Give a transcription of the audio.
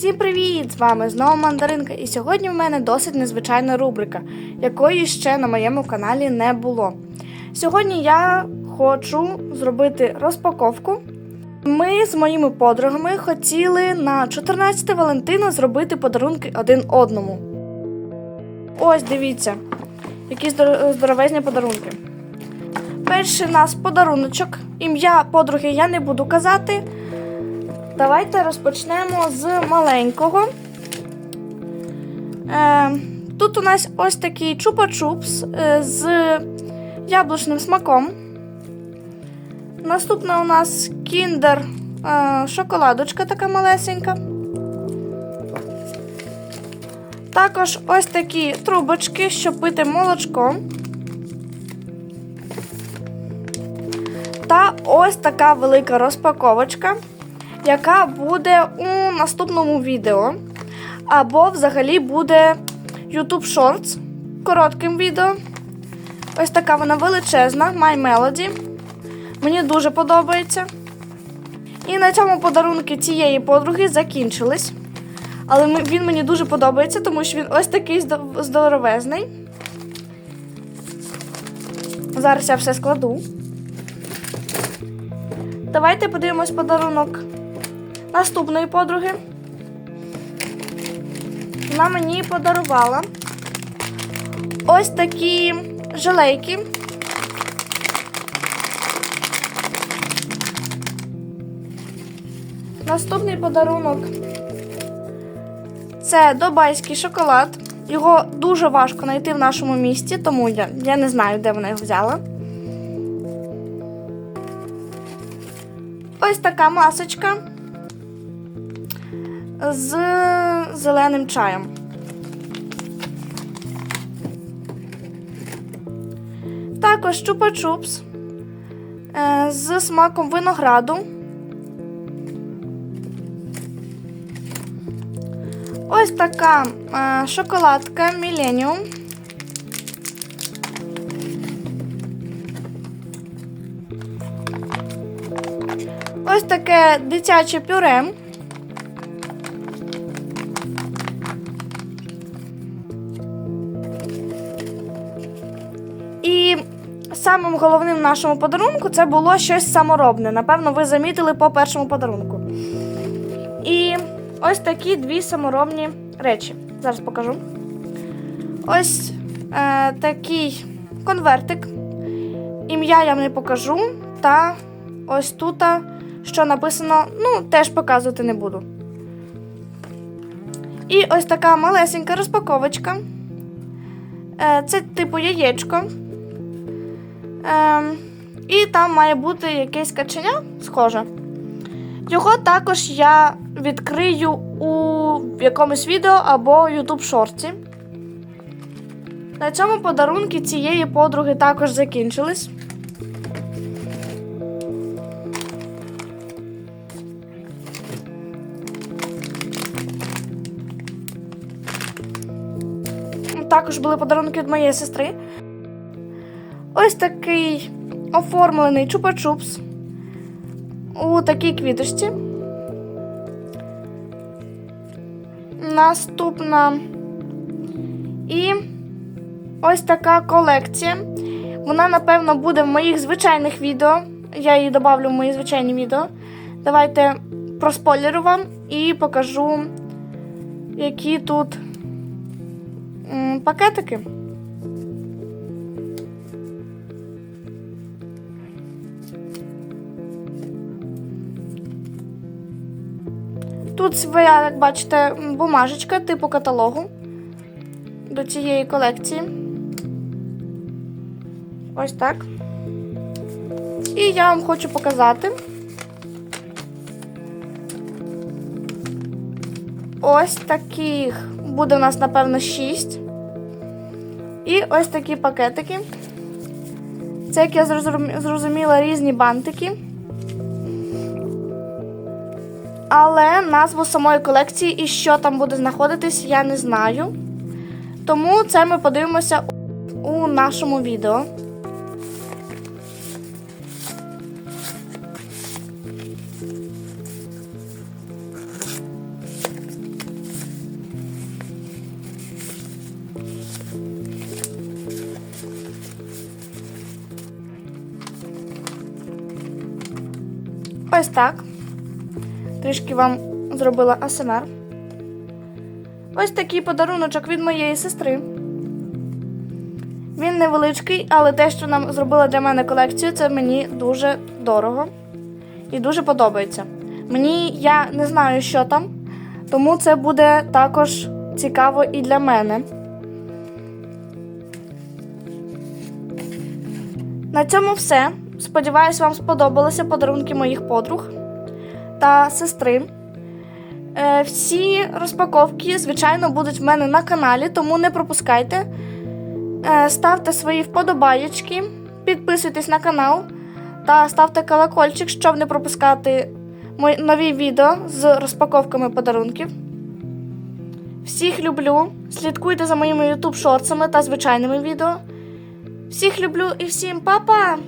Всім привіт! З вами знову мандаринка, і сьогодні в мене досить незвичайна рубрика, якої ще на моєму каналі не було. Сьогодні я хочу зробити розпаковку. Ми з моїми подругами хотіли на 14 Валентина зробити подарунки один одному. Ось дивіться, які здоровезні подарунки. Перший у нас подаруночок. Ім'я подруги я не буду казати. Давайте розпочнемо з маленького. Е, тут у нас ось такий чупа-чупс е, з яблучним смаком. Наступна у нас кіндер е, шоколадочка така малесенька. Також ось такі трубочки, щоб пити молочко. Та ось така велика розпаковочка яка буде у наступному відео. Або взагалі буде YouTube Shorts коротким відео. Ось така вона величезна, My Melody. Мені дуже подобається. І на цьому подарунки цієї подруги закінчились. Але він мені дуже подобається, тому що він ось такий здоровезний. Зараз я все складу. Давайте подивимось подарунок наступної подруги. Вона мені подарувала ось такі желейки. Наступний подарунок це дубайський шоколад. Його дуже важко знайти в нашому місті, тому я, я не знаю, де вона його взяла. Ось така масочка з зеленим чаєм. Також чупа-чупс е, з смаком винограду. Ось така е, шоколадка Millennium. Ось таке дитяче пюре. Самим головним в нашому подарунку це було щось саморобне. Напевно, ви замітили по першому подарунку. І ось такі дві саморобні речі. Зараз покажу. Ось е, такий конвертик. Ім'я я вам не покажу. Та ось тут, що написано, ну, теж показувати не буду. І ось така малесенька розпаковочка. Е, Це типу яєчко. Ем, і там має бути якесь каченя, схоже. Його також я відкрию у якомусь відео або YouTube шорті. На цьому подарунки цієї подруги також закінчились. Також були подарунки від моєї сестри. Ось такий оформлений чупа-чупс у такій квіточці. Наступна. І ось така колекція. Вона, напевно, буде в моїх звичайних відео. Я її додавлю в мої звичайні відео. Давайте проспойлерю вам і покажу, які тут пакетики. Тут своя, як бачите, бумажечка типу каталогу до цієї колекції. Ось так. І я вам хочу показати. Ось таких буде у нас, напевно, 6. І ось такі пакетики. Це, як я зрозуміла, різні бантики. Але назву самої колекції і що там буде знаходитись, я не знаю. Тому це ми подивимося у нашому відео. Ось так. Трішки вам зробила АСМР. Ось такий подаруночок від моєї сестри. Він невеличкий, але те, що нам зробила для мене колекцію, це мені дуже дорого і дуже подобається. Мені я не знаю, що там, тому це буде також цікаво і для мене. На цьому все. Сподіваюсь, вам сподобалися подарунки моїх подруг та сестри. Е, Всі розпаковки, звичайно, будуть в мене на каналі, тому не пропускайте. Е, Ставте свої вподобаєчки, підписуйтесь на канал та ставте колокольчик, щоб не пропускати нові відео з розпаковками подарунків. Всіх люблю. Слідкуйте за моїми YouTube шорцами та звичайними відео. Всіх люблю і всім па-па!